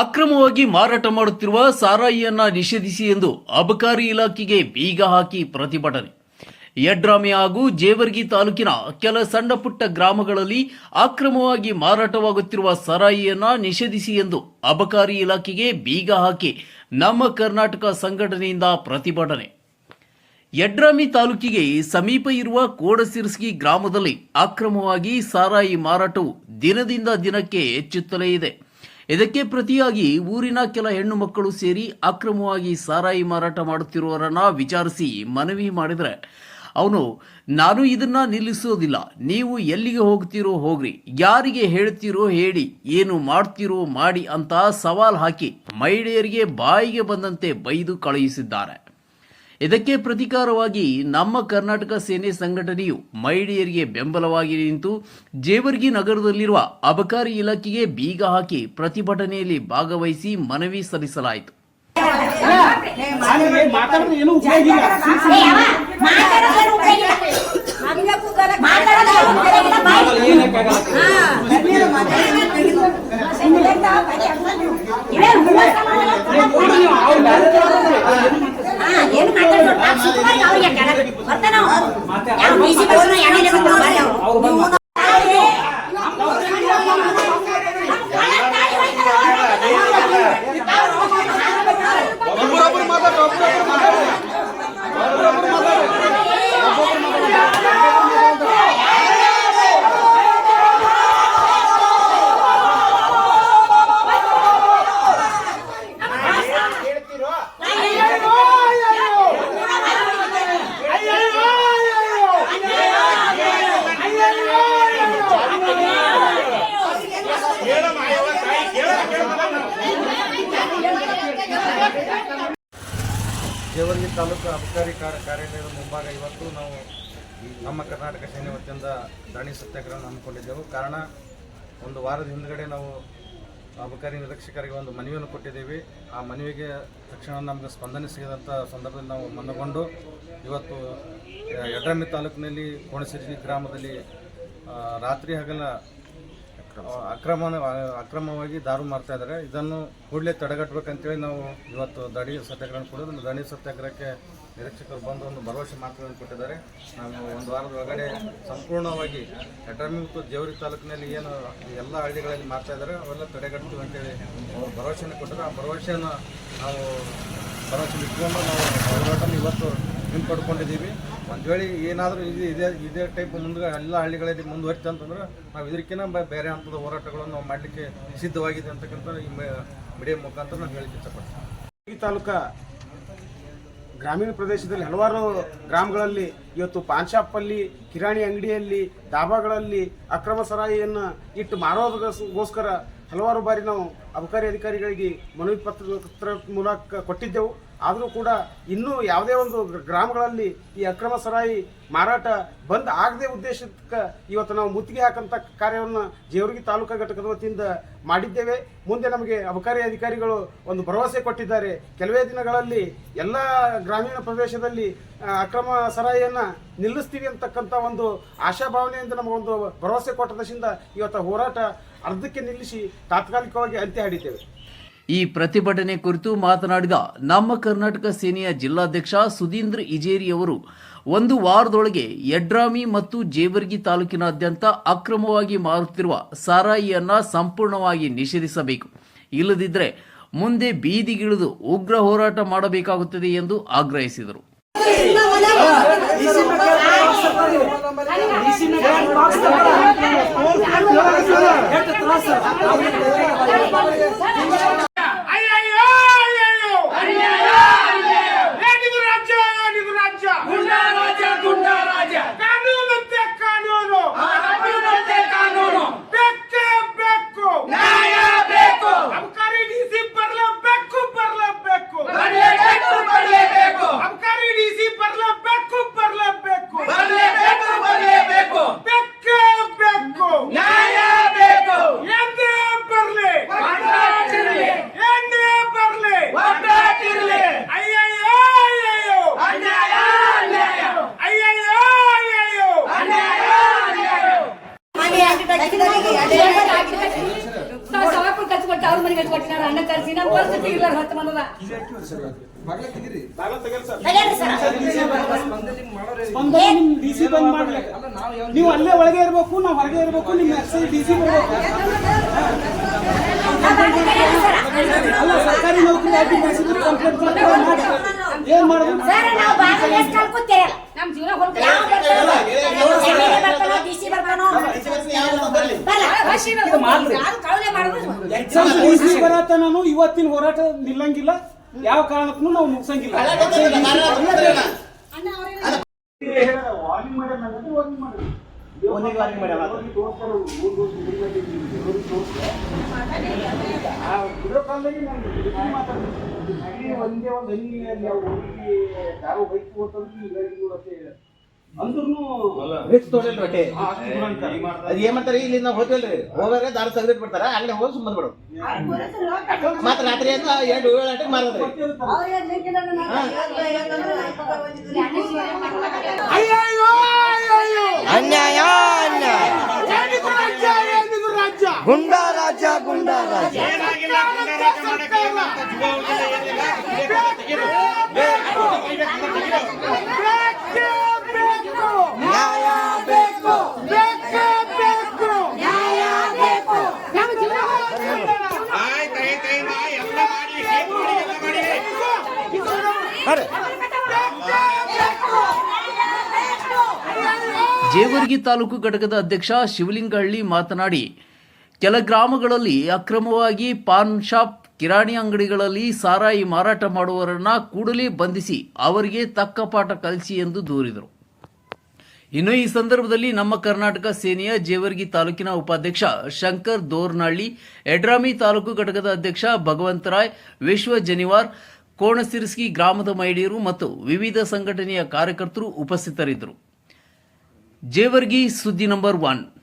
ಅಕ್ರಮವಾಗಿ ಮಾರಾಟ ಮಾಡುತ್ತಿರುವ ಸಾರಾಯಿಯನ್ನ ನಿಷೇಧಿಸಿ ಎಂದು ಅಬಕಾರಿ ಇಲಾಖೆಗೆ ಬೀಗ ಹಾಕಿ ಪ್ರತಿಭಟನೆ. ಯಡ್ರಾಮಿ ಹಾಗೂ ಜೇವರ್ಗಿ ತಾಲೂಕಿನ ಕೆಲ ಸಣ್ಣ ಪುಟ್ಟ ಗ್ರಾಮಗಳಲ್ಲಿ ಅಕ್ರಮವಾಗಿ ಮಾರಾಟವಾಗುತ್ತಿರುವ ಸರಾಯಿಯನ್ನ ನಿಷೇಧಿಸಿ ಎಂದು ಅಬಕಾರಿ ಇಲಾಖೆಗೆ ಬೀಗ ಹಾಕಿ ನಮ್ಮ ಕರ್ನಾಟಕ ಸಂಘಟನೆಯಿಂದ ಪ್ರತಿಭಟನೆ. ಯಡ್ರಾಮಿ ತಾಲೂಕಿಗೆ ಸಮೀಪ ಇರುವ ಕೋಡಸಿರ್ಸ್ಗಿ ಗ್ರಾಮದಲ್ಲಿ ಅಕ್ರಮವಾಗಿ ಸಾರಾಯಿ ಮಾರಾಟವು ದಿನದಿಂದ ದಿನಕ್ಕೆ ಹೆಚ್ಚುತ್ತಲೇ ಇದೆ. ಇದಕ್ಕೆ ಪ್ರತಿಯಾಗಿ ಊರಿನ ಕೆಲ ಹೆಣ್ಣು ಮಕ್ಕಳು ಸೇರಿ ಅಕ್ರಮವಾಗಿ ಸಾರಾಯಿ ಮಾರಾಟ ಮಾಡುತ್ತಿರುವವರನ್ನ ವಿಚಾರಿಸಿ ಮನವಿ ಮಾಡಿದರೆ, ಅವನು, ನಾನು ಇದನ್ನ ನಿಲ್ಲಿಸೋದಿಲ್ಲ. ನೀವು ಎಲ್ಲಿಗೆ ಹೋಗ್ತೀರೋ ಹೋಗ್ರಿ. ಯಾರಿಗೆ ಹೇಳ್ತೀರೋ ಹೇಳಿ. ಏನು ಮಾಡ್ತೀರೋ ಮಾಡಿ ಅಂತ ಸವಾಲ್ ಹಾಕಿ ಮಹಿಳೆಯರಿಗೆ ಬಾಯಿಗೆ ಬಂದಂತೆ ಬೈದು ಕಳುಹಿಸಿದ್ದಾರೆ. ಇದಕ್ಕೆ ಪ್ರತಿಕಾರವಾಗಿ ನಮ್ಮ ಕರ್ನಾಟಕ ಸೇನೆ ಸಂಘಟನೆಯು ಮಹಿಳೆಯರಿಗೆ ಬೆಂಬಲವಾಗಿ ನಿಂತು ಜೇವರ್ಗಿ ನಗರದಲ್ಲಿರುವ ಅಬಕಾರಿ ಇಲಾಖೆಗೆ ಬೀಗ ಹಾಕಿ ಪ್ರತಿಭಟನೆಯಲ್ಲಿ ಭಾಗವಹಿಸಿ ಮನವಿ ಸಲ್ಲಿಸಲಾಯಿತು. ಅವ್ರು. ನೀವು ಜೇವರ್ಗಿ ತಾಲೂಕು ಅಬಕಾರಿ ಕಾರ ಕಾರ್ಯಾಲಯದ ಮುಂಭಾಗ ಇವತ್ತು ನಾವು ನಮ್ಮ ಕರ್ನಾಟಕ ಸೇನೆ ವತಿಯಿಂದ ದಾಣಿ ಸತ್ಯಾಗ್ರಹ ಹಮ್ಮಿಕೊಂಡಿದ್ದೆವು. ಕಾರಣ, ಒಂದು ವಾರದ ಹಿಂದ್ಗಡೆ ನಾವು ಅಬಕಾರಿ ನಿರೀಕ್ಷಕರಿಗೆ ಒಂದು ಮನವಿಯನ್ನು ಕೊಟ್ಟಿದ್ದೀವಿ. ಆ ಮನವಿಗೆ ತಕ್ಷಣ ನಮಗೆ ಸ್ಪಂದನೆ ಸಿಗದಂಥ ಸಂದರ್ಭದಲ್ಲಿ ನಾವು ಮನಗೊಂಡು ಇವತ್ತು ಯಡ್ರಮ್ಮಿ ತಾಲೂಕಿನಲ್ಲಿ ಕೋಣಸಿರಿ ಗ್ರಾಮದಲ್ಲಿ ರಾತ್ರಿ ಹಗಲ ಅಕ್ರಮ ಅಕ್ರಮವಾಗಿ ದಾರು ಮಾರ್ತಾ ಇದ್ದಾರೆ. ಇದನ್ನು ಕೂಡಲೇ ತಡೆಗಟ್ಟಬೇಕಂತೇಳಿ ನಾವು ಇವತ್ತು ದಡಿ ಸತ್ಯಾಗ್ರಹ ಕೊಡೋದು ದಣಿ ಸತ್ಯಾಗ್ರಹಕ್ಕೆ ನಿರೀಕ್ಷಕರು ಬಂದು ಒಂದು ಭರವಸೆ ಮಾತುಗಳನ್ನು ಕೊಟ್ಟಿದ್ದಾರೆ. ನಾವು ಒಂದು ವಾರದ ಒಳಗಡೆ ಸಂಪೂರ್ಣವಾಗಿ ಹೆಡ್ರಮಿ ಮತ್ತು ಜೇವರಿ ತಾಲೂಕಿನಲ್ಲಿ ಏನು ಎಲ್ಲ ಹಳ್ಳಿಗಳಲ್ಲಿ ಮಾರ್ತಾ ಇದ್ದಾರೆ ಅವೆಲ್ಲ ತಡೆಗಟ್ತೀವಿ ಅಂತೇಳಿ ಅವರು ಭರವಸೆಯನ್ನು ಕೊಟ್ಟರು ಆ ಭರವಸೆಯನ್ನು ನಾವು ಭರವಸೆ ಇಟ್ಕೊಂಡು ನಾವು ಹೋರಾಟವನ್ನು ಇವತ್ತು ಹಿಂಪಡ್ಕೊಂಡಿದ್ದೀವಿ. ಒಂದು ವೇಳೆ ಏನಾದರೂ ಇದು ಇದೇ ಇದೇ ಟೈಪ್ ಮುಂದೆ ಎಲ್ಲ ಹಳ್ಳಿಗಳಲ್ಲಿ ಮುಂದುವರಿತು ಅಂತಂದ್ರೆ ನಾವು ಇದಕ್ಕಿಂತ ಬೇರೆ ಹಂತದ ಹೋರಾಟಗಳನ್ನು ನಾವು ಮಾಡಲಿಕ್ಕೆ ಸಿದ್ಧವಾಗಿದೆ ಅಂತಕ್ಕಂಥ ಈ ಮೀಡಿಯಾ ಮುಖಾಂತರ ನಾವು ಹೇಳಿಕೆ ಇಷ್ಟಪಡ್ತೀನಿ. ಈ ತಾಲೂಕ ಗ್ರಾಮೀಣ ಪ್ರದೇಶದಲ್ಲಿ ಹಲವಾರು ಗ್ರಾಮಗಳಲ್ಲಿ ಇವತ್ತು ಪಾನ್ ಶಾಪಲ್ಲಿ, ಕಿರಾಣಿ ಅಂಗಡಿಯಲ್ಲಿ, ಡಾಬಾಗಳಲ್ಲಿ ಅಕ್ರಮ ಸರಾಯಿಯನ್ನು ಇಟ್ಟು ಮಾರೋದಕ್ಕೋಸ್ಕರ ಹಲವಾರು ಬಾರಿ ನಾವು ಅಬಕಾರಿ ಅಧಿಕಾರಿಗಳಿಗೆ ಮನವಿ ಪತ್ರ ಪತ್ರ ಮೂಲಕ ಕೊಟ್ಟಿದ್ದೆವು. ಆದರೂ ಕೂಡ ಇನ್ನೂ ಯಾವುದೇ ಒಂದು ಗ್ರಾಮಗಳಲ್ಲಿ ಈ ಅಕ್ರಮ ಸರಾಯಿ ಮಾರಾಟ ಬಂದ್ ಆಗದೆ ಉದ್ದೇಶಕ್ಕೆ ಇವತ್ತು ನಾವು ಮುತ್ತಿಗೆ ಹಾಕಂತ ಕಾರ್ಯವನ್ನು ಜೇವರ್ಗಿ ತಾಲೂಕಾ ಘಟಕದ ವತಿಯಿಂದ ಮಾಡಿದ್ದೇವೆ. ಮುಂದೆ ನಮಗೆ ಅಬಕಾರಿ ಅಧಿಕಾರಿಗಳು ಒಂದು ಭರವಸೆ ಕೊಟ್ಟಿದ್ದಾರೆ. ಕೆಲವೇ ದಿನಗಳಲ್ಲಿ ಎಲ್ಲ ಗ್ರಾಮೀಣ ಪ್ರದೇಶದಲ್ಲಿ ಅಕ್ರಮ ಸರಾಯಿಯನ್ನು ನಿಲ್ಲಿಸ್ತೀವಿ ಅಂತಕ್ಕಂಥ ಒಂದು ಆಶಾಭಾವನೆಯಿಂದ ನಮಗೊಂದು ಭರವಸೆ ಕೊಟ್ಟದಶಿಂದ ಇವತ್ತು ಹೋರಾಟ ಅರ್ಧಕ್ಕೆ ನಿಲ್ಲಿಸಿ ತಾತ್ಕಾಲಿಕವಾಗಿ ಅಂತ್ಯ ಹಾಡಿದ್ದೇವೆ. ಈ ಪ್ರತಿಭಟನೆ ಕುರಿತು ಮಾತನಾಡಿದ ನಮ್ಮ ಕರ್ನಾಟಕ ಸೇನೆಯ ಜಿಲ್ಲಾಧ್ಯಕ್ಷ ಸುಧೀಂದ್ರ ಇಜೇರಿ ಅವರು ಒಂದು ವಾರದೊಳಗೆ ಯಡ್ರಾಮಿ ಮತ್ತು ಜೇವರ್ಗಿ ತಾಲೂಕಿನಾದ್ಯಂತ ಅಕ್ರಮವಾಗಿ ಮಾರುತ್ತಿರುವ ಸಾರಾಯಿಯನ್ನು ಸಂಪೂರ್ಣವಾಗಿ ನಿಷೇಧಿಸಬೇಕು ಇಲ್ಲದಿದ್ದರೆ ಮುಂದೆ ಬೀದಿಗಿಳಿದು ಉಗ್ರ ಹೋರಾಟ ಮಾಡಬೇಕಾಗುತ್ತದೆ ಎಂದು ಆಗ್ರಹಿಸಿದರು ಕೊಟ್ಟು ಅವ್ರ ಮನೆಗೆ ಕರ್ಸಿ ನಮ್ಮ ಪರಿಸ್ಥಿತಿ ಇಲ್ಲ ಹತ್ತು ನಿಮ್ ಬಂದ್ ಮಾಡ್ಲಿ ನೀವು ಅಲ್ಲೇ ಒಳಗೆ ಇರ್ಬೇಕು ನಾವು ಹೊರಗೆ ಇರ್ಬೇಕು ನಿಮ್ ಎಕ್ಸೈಸ್ ಡಿ ಸಿ ಬರ್ಬೇಕು ಅಲ್ಲ ಸರ್ಕಾರಿ ನೌಕರಿ ಆಗಿ ಬೆಳೆಸಿದ್ರೆ ಕಂಪ್ಲೇಂಟ್ ಮಾಡಿ ಏನ್ ಮಾಡೋದು ನಮ್ಮ ಜೀವನ ಸಿ ಬರ್ತಾನೋ ಬರಲ್ಲ ಯಾರು ಕಳಲೆ ಮಾಡೋದು ಎಕ್ಸಾಮ್ ಡಿ ಸಿ ಬರತ್ತ ನಾನು ಇವತ್ತಿನ ಹೋರಾಟ ನಿಲ್ಲಂಗಿಲ್ಲ. ಯಾವ ಕಾರಣಕ್ಕೂ ನಾವು ಮುಗಿಸಂಗಿಲ್ಲ ಒಂದೇ ಒಂದು ಹೋಗಿ ಯಾರೋ ಬೈಕ್ ಅಂದ್ರೂ ರಿಕ್ಸ್. ಅದ್ ಏನ್ ಮಾಡ್ತಾರೆ? ಇಲ್ಲಿ ನಾವು ಹೋಗ್ತಿಲ್ರಿ ಹೋಗಾಗ ದಾರ ತೆಗೆದಿಟ್ಟು ಬಿಡ್ತಾರ ಅಲ್ಲಿ ಹೋಗಿ ಸುಮ್ಮನೆ ಬಿಡು ಮತ್ತೆ ರಾತ್ರಿ ಅಂತ ಎರಡು ಏಳು ಗಂಟೆಗೆ ಮಾರದ್ರಿ. ಅನ್ಯಾಯ ಅನ್ಯಾಯ. ಏನಿದು ರಾಜ್ಯ? ಏನಿದು ರಾಜ್ಯ ಗುಂಡಾ ರಾಜ ಗುಂಡಾ ರಾಜ ಏನಾಗಿಲ್ಲ ಗುಂಡಾರಾಜ ಮಾಡಕ್ಕೆ ಇಲ್ಲ ಅಂತ ಜುಗಾವಣೆ ಏನಿಲ್ಲ. ಬೇಕೇ ಬೇಕು. ನ್ಯಾಯ ಬೇಕು ಬೇಕೇ ಬೇಕು. ನ್ಯಾಯ ಬೇಕು ನಮ್ಮ ಜೀವನ ಆಯ್ತ್ ಆಯ್ತ್ ಆಯ್ತ್ ಆಯ್ತ್. ಎಲ್ಲ ಮಾಡಿ ಸೇಫ್ ಮಾಡಿ ಎಲ್ಲ ಮಾಡಿ ಜೇವರ್ಗಿ ತಾಲೂಕು ಘಟಕದ ಅಧ್ಯಕ್ಷ ಶಿವಲಿಂಗಹಳ್ಳಿ ಮಾತನಾಡಿ, ಕೆಲ ಗ್ರಾಮಗಳಲ್ಲಿ ಅಕ್ರಮವಾಗಿ ಪಾನ್ ಶಾಪ್, ಕಿರಾಣಿ ಅಂಗಡಿಗಳಲ್ಲಿ ಸಾರಾಯಿ ಮಾರಾಟ ಮಾಡುವವರನ್ನ ಕೂಡಲೇ ಬಂಧಿಸಿ ಅವರಿಗೆ ತಕ್ಕ ಪಾಠ ಕಲಿಸಿ ಎಂದು ದೂರಿದರು. ಇನ್ನು ಈ ಸಂದರ್ಭದಲ್ಲಿ ನಮ್ಮ ಕರ್ನಾಟಕ ಸೇನೆಯ ಜೇವರ್ಗಿ ತಾಲೂಕಿನ ಉಪಾಧ್ಯಕ್ಷ ಶಂಕರ್ ದೋರ್ನಹಳ್ಳಿ, ಎಡ್ರಾಮಿ ತಾಲೂಕು ಘಟಕದ ಅಧ್ಯಕ್ಷ ಭಗವಂತರಾಯ್ ವಿಶ್ವ ಜನಿವಾರ್ ಕೋಣಸಿರ್ಸ್ಕಿ ಗ್ರಾಮದ ಮಹಿಳೆಯರು ಮತ್ತು ವಿವಿಧ ಸಂಘಟನೆಯ ಕಾರ್ಯಕರ್ತರು ಉಪಸ್ಥಿತರಿದ್ದರು. ಜೇವರ್ಗಿ ಸುದ್ದಿ ನಂಬರ್ ಒನ್.